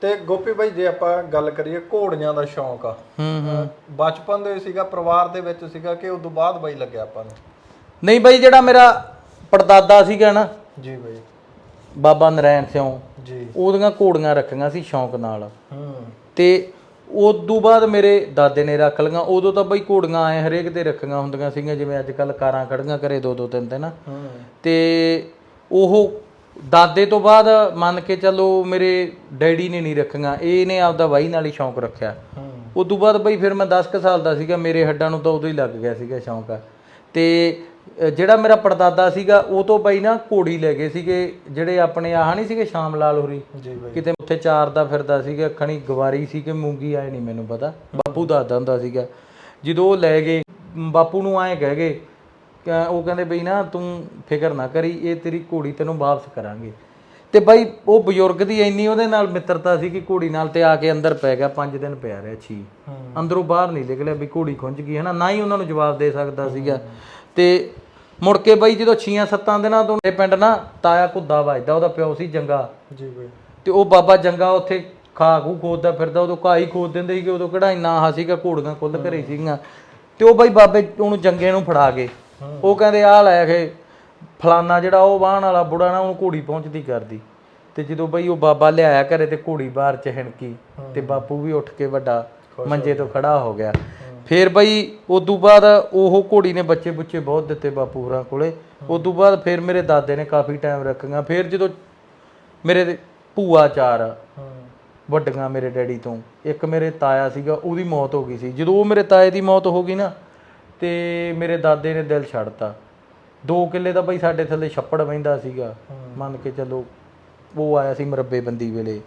ਤੇ ਗੋਪੀ ਭਾਈ ਜੇ ਆਪਾਂ ਗੱਲ ਕਰੀਏ ਘੋੜੀਆਂ ਦਾ ਸ਼ੌਂਕ ਆ ਹੂੰ ਬਚਪਨ ਦੇ ਸੀਗਾ ਪਰਿਵਾਰ ਦੇ ਵਿੱਚ ਸੀਗਾ ਕਿ ਤੋਂ ਬਾਅਦ ਬਾਈ ਲੱਗਿਆ ਆਪਾਂ ਨੂੰ? ਨਹੀਂ ਬਾਈ ਜਿਹੜਾ ਮੇਰਾ ਪੜਦਾਦਾ ਸੀਗਾ ਨਾ ਜੀ ਬਾਈ। ਬਾਬਾ ਨਰੈਣ ਸਿਉ ਜੀ। ਉਹਦੀਆਂ ਘੋੜੀਆਂ ਰੱਖੀਆਂ ਸੀ ਸ਼ੌਂਕ ਨਾਲ। ਹੂੰ। ਤੇ ਉਦੋਂ ਬਾਅਦ ਮੇਰੇ ਦਾਦੇ ਨੇ ਰੱਖ ਲਈਆਂ। ਉਦੋਂ ਤਾਂ ਬਈ ਘੋੜੀਆਂ ਐ ਹਰੇਕ ਦੇ ਰੱਖੀਆਂ ਹੁੰਦੀਆਂ ਸੀਗੀਆਂ ਜਿਵੇਂ ਅੱਜ ਕੱਲ ਕਾਰਾਂ ਖੜੀਆਂ ਘਰੇ ਦੋ ਦੋ ਤਿੰਨ ਤਿੰਨ ਹੂੰ। ਤੇ ਉਹ ਦਾਦੇ ਤੋਂ ਬਾਅਦ ਮੰਨ ਕੇ ਚੱਲੋ ਮੇਰੇ ਡੈਡੀ ਨੇ ਨਹੀਂ ਰੱਖੀਆਂ ਇਹਨੇ ਆਪਦਾ ਵਾਈ ਨਾਲ ਹੀ ਸ਼ੌਂਕ ਰੱਖਿਆ। ਹੂੰ। ਉਦੋਂ ਬਾਅਦ ਬਈ ਫਿਰ ਮੈਂ 10 ਕੁ ਸਾਲ ਦਾ ਸੀਗਾ ਮੇਰੇ ਹੱਡਾਂ ਨੂੰ ਤਾਂ ਉਦੋਂ ਹੀ ਲੱਗ ਗਿਆ ਸੀਗਾ ਸ਼ੌਂਕ। ਤੇ ਜਿਹੜਾ ਮੇਰਾ ਪੜਦਾਦਾ ਸੀਗਾ ਉਹ ਤੋਂ ਬਈ ਨਾ ਘੋੜੀ ਲੈ ਗਏ ਸੀਗੇ ਜਿਹੜੇ ਆਪਣੇ ਆਹ ਨਹੀਂ ਸੀਗੇ ਸ਼ਾਮ ਲਾਲ ਹੋਰੀ। ਕਿਤੇ ਉੱਥੇ ਚਾਰ ਦਾ ਫਿਰਦਾ ਸੀਗਾ ਖਣੀ ਗਵਾਰੀ ਸੀ ਕਿ ਮੂੰਗੀ ਆਏ ਨਹੀਂ ਮੈਨੂੰ ਪਤਾ। ਬਾਪੂ ਦੱਸਦਾ ਹੁੰਦਾ ਸੀਗਾ। ਜਦੋਂ ਉਹ ਲੈ ਗਏ ਬਾਪੂ ਨੂੰ ਐਂ ਕਹਿ ਗਏ ਉਹ ਕਹਿੰਦੇ ਬਈ ਨਾ ਤੂੰ ਫਿਕਰ ਨਾ ਕਰੀ ਇਹ ਤੇਰੀ ਘੋੜੀ ਤੈਨੂੰ ਵਾਪਸ ਕਰਾਂਗੇ। ਤੇ ਬਾਈ ਉਹ ਬਜ਼ੁਰਗ ਦੀ ਇੰਨੀ ਉਹਦੇ ਨਾਲ ਮਿੱਤਰਤਾ ਸੀ ਕਿ ਘੋੜੀ ਨਾਲ ਤੇ ਆ ਕੇ ਅੰਦਰ ਪੈ ਗਿਆ 5 ਦਿਨ ਪਿਆ ਰਿਹਾ ਛੀ। ਅੰਦਰੋਂ ਬਾਹਰ ਨਹੀਂ ਨਿਕਲਿਆ ਵੀ ਘੋੜੀ ਖੁੰਝ ਗਈ ਹਨਾ? ਨਾ ਹੀ ਉਹਨਾਂ ਨੂੰ ਜਵਾਬ ਦੇ ਸਕਦਾ ਸੀਗਾ। ਤੇ ਮੁੜ ਕੇ ਬਾਈ ਜਦੋਂ 6-7 ਦਿਨਾਂ ਤੋਂ ਇਹ ਪਿੰਡ ਨਾ ਤਾਇਆ ਕੁੱਦਾ ਵੱਜਦਾ ਉਹਦਾ ਪਿਓ ਸੀ ਜੰਗਾ। ਜੀ ਬਾਈ। ਤੇ ਉਹ ਬਾਬਾ ਜੰਗਾ ਉੱਥੇ ਖਾ ਖੂ ਖੋਦਦਾ ਫਿਰਦਾ ਉਦੋਂ ਘਾਹ ਖੋਦ ਦਿੰਦੇ ਸੀ ਕਿ ਉਦੋਂ ਕਿਹੜਾ ਇੰਨਾ ਆਹ ਸੀਗਾ ਘੋੜੀਆਂ ਕੁੱਲ ਘਰੇ ਸੀਗੀਆਂ। ਤੇ ਉਹ ਬਾਈ ਬਾਬੇ ਉਹਨੂੰ ਜੰਗੇ ਨੂੰ ਫੜਾ ਗਏ। ਉਹ ਕਹਿੰਦੇ ਆਹ ਲੈ ਕੇ ਫਲਾਨਾ ਜਿਹੜਾ ਉਹ ਵਾਹਣ ਵਾਲਾ ਬੁੜਾ ਨਾ ਉਹਨੂੰ ਘੋੜੀ ਪਹੁੰਚਦੀ ਕਰਦੀ। ਤੇ ਜਦੋਂ ਬਈ ਉਹ ਬਾਬਾ ਲਿਆਇਆ ਘਰੇ ਤੇ ਘੋੜੀ ਬਾਹਰ ਚ ਹਿਣਕੀ ਤੇ ਬਾਪੂ ਵੀ ਉੱਠ ਕੇ ਵੱਡਾ ਮੰਜੇ ਤੋਂ ਖੜਾ ਹੋ ਗਿਆ। ਫੇਰ ਬਈ ਉਦੋਂ ਬਾਅਦ ਉਹ ਘੋੜੀ ਨੇ ਬੱਚੇ ਬੁੱਚੇ ਬਹੁਤ ਦਿੱਤੇ ਬਾਪੂ ਹੋਰਾਂ ਕੋਲੇ। ਉਦੋਂ ਬਾਅਦ ਫੇਰ ਮੇਰੇ ਦਾਦੇ ਨੇ ਕਾਫੀ ਟਾਈਮ ਰੱਖੀਆਂ। ਫੇਰ ਜਦੋਂ ਮੇਰੇ ਭੂਆ ਚਾਰ ਵੱਡੀਆਂ ਮੇਰੇ ਡੈਡੀ ਤੋਂ ਇੱਕ ਮੇਰੇ ਤਾਇਆ ਸੀਗਾ ਉਹਦੀ ਮੌਤ ਹੋ ਗਈ ਸੀ। ਜਦੋਂ ਉਹ ਮੇਰੇ ਤਾਏ ਦੀ ਮੌਤ ਹੋ ਗਈ ਨਾ ਤੇ ਮੇਰੇ ਦਾਦੇ ਨੇ ਦਿਲ ਛੱਡਤਾ। ਦੋ ਕਿੱਲੇ ਦਾ ਬਈ ਸਾਡੇ ਥੱਲੇ ਛੱਪੜ ਵਹਿੰਦਾ ਸੀਗਾ। ਮੰਨ ਕੇ ਚੱਲੋ ਉਹ ਆਇਆ ਸੀ ਮਰੱਬੇ ਬੰਦੀ ਵੇਲੇ।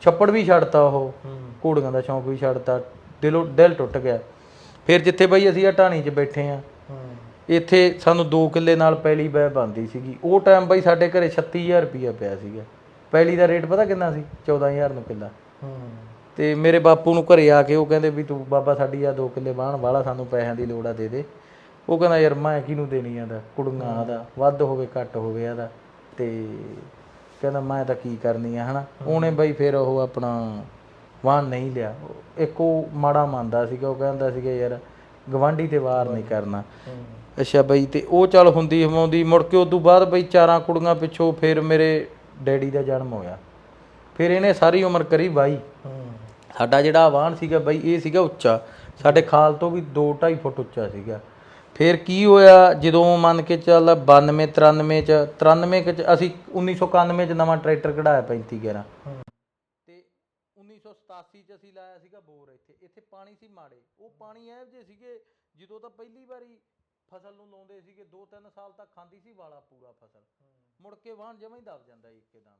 ਛੱਪੜ ਵੀ ਛੱਡਤਾ ਉਹ। ਘੋੜੀਆਂ ਦਾ ਸ਼ੌਂਕ ਵੀ ਛੱਡਤਾ। ਦਿਲੋਂ ਦਿਲ ਟੁੱਟ ਗਿਆ। ਫਿਰ ਜਿੱਥੇ ਬਈ ਅਸੀਂ ਆ ਢਾਣੀ 'ਚ ਬੈਠੇ ਆ। ਇੱਥੇ ਸਾਨੂੰ 2 ਕਿੱਲੇ ਨਾਲ ਪੈਲੀ ਬੈ ਬੰਦੀ ਸੀਗੀ। ਉਹ ਟਾਈਮ ਬਈ ਸਾਡੇ ਘਰੇ 36000 ਰੁਪਇਆ ਪਿਆ ਸੀਗਾ। ਪੈਲੀ ਦਾ ਰੇਟ ਪਤਾ ਕਿੰਨਾ ਸੀ? 14000 ਨੂੰ ਕਿੱਲਾ। ਅਤੇ ਮੇਰੇ ਬਾਪੂ ਨੂੰ ਘਰੇ ਆ ਕੇ ਉਹ ਕਹਿੰਦੇ ਵੀ ਤੂੰ ਬਾਬਾ ਸਾਡੀ ਆ ਦੋ ਕਿੱਲੇ ਬਾਹਣ ਵਾਲਾ ਸਾਨੂੰ ਪੈਸਿਆਂ ਦੀ ਲੋੜ ਆ ਦੇ ਦੇ। ਉਹ ਕਹਿੰਦਾ ਯਾਰ ਮੈਂ ਕਿਹਨੂੰ ਦੇਣੀ ਆਂਦਾ ਕੁੜੀਆਂ ਦਾ, ਵੱਧ ਹੋਵੇ ਘੱਟ ਹੋਵੇ ਆਦਾ ਤੇ ਕਹਿੰਦਾ ਮੈਂ ਤਾਂ ਕੀ ਕਰਨੀ ਆ, ਹਨਾ? ਉਹਨੇ ਬਈ ਫਿਰ ਉਹ ਆਪਣਾ ਵਾਹਨ ਨਹੀਂ ਲਿਆ। ਇੱਕ ਉਹ ਮਾੜਾ ਮੰਨਦਾ ਸੀਗਾ, ਉਹ ਕਹਿੰਦਾ ਸੀਗਾ ਯਾਰ ਗਵਾਂਢੀ ਤੇ ਵਾਰ ਨਹੀਂ ਕਰਨਾ। ਅੱਛਾ ਬਈ, ਤੇ ਉਹ ਚੱਲ ਹੁੰਦੀ ਹਮਾਉਂਦੀ ਮੁੜ ਕੇ ਉਦੋਂ ਬਾਅਦ ਬਈ ਚਾਰਾਂ ਕੁੜੀਆਂ ਪਿੱਛੋਂ ਫਿਰ ਮੇਰੇ ਡੈਡੀ ਦਾ ਜਨਮ ਹੋਇਆ। ਫਿਰ ਇਹਨੇ ਸਾਰੀ ਉਮਰ ਕਰੀ ਬਾਈ। ਸਾਡਾ ਜਿਹੜਾ ਵਾਹਨ ਸੀਗਾ ਬਈ ਇਹ ਸੀਗਾ ਉੱਚਾ, ਸਾਡੇ ਖਾਲ ਤੋਂ ਵੀ 2 2.5 ਫੁੱਟ ਉੱਚਾ ਸੀਗਾ। ਫਿਰ ਕੀ ਹੋਇਆ, ਜਦੋਂ ਮੰਨ ਕੇ ਚੱਲ 92 93 ਚ 93 ਚ ਅਸੀਂ 1991 ਚ ਨਵਾਂ ਟਰੈਕਟਰ ਕਢਾਇਆ 35 11 ਹੂੰ ਤੇ 1987 ਚ ਅਸੀਂ ਲਾਇਆ ਸੀਗਾ ਬੋਰ ਇੱਥੇ ਇੱਥੇ ਪਾਣੀ ਸੀ ਮਾੜੇ, ਉਹ ਪਾਣੀ ਐਵ ਜੇ ਸੀਗੇ, ਜਦੋਂ ਤਾਂ ਪਹਿਲੀ ਵਾਰੀ ਫਸਲ ਨੂੰ ਲਾਉਂਦੇ ਸੀਗੇ 2-3 ਸਾਲ ਤੱਕ ਖਾਂਦੀ ਸੀ ਵਾਲਾ ਪੂਰਾ ਫਸਲ। ਮੁੜ ਕੇ ਵਾਹਣ ਜਮਾਂ ਹੀ ਦਬ ਜਾਂਦਾ ਇੱਕਦਮ।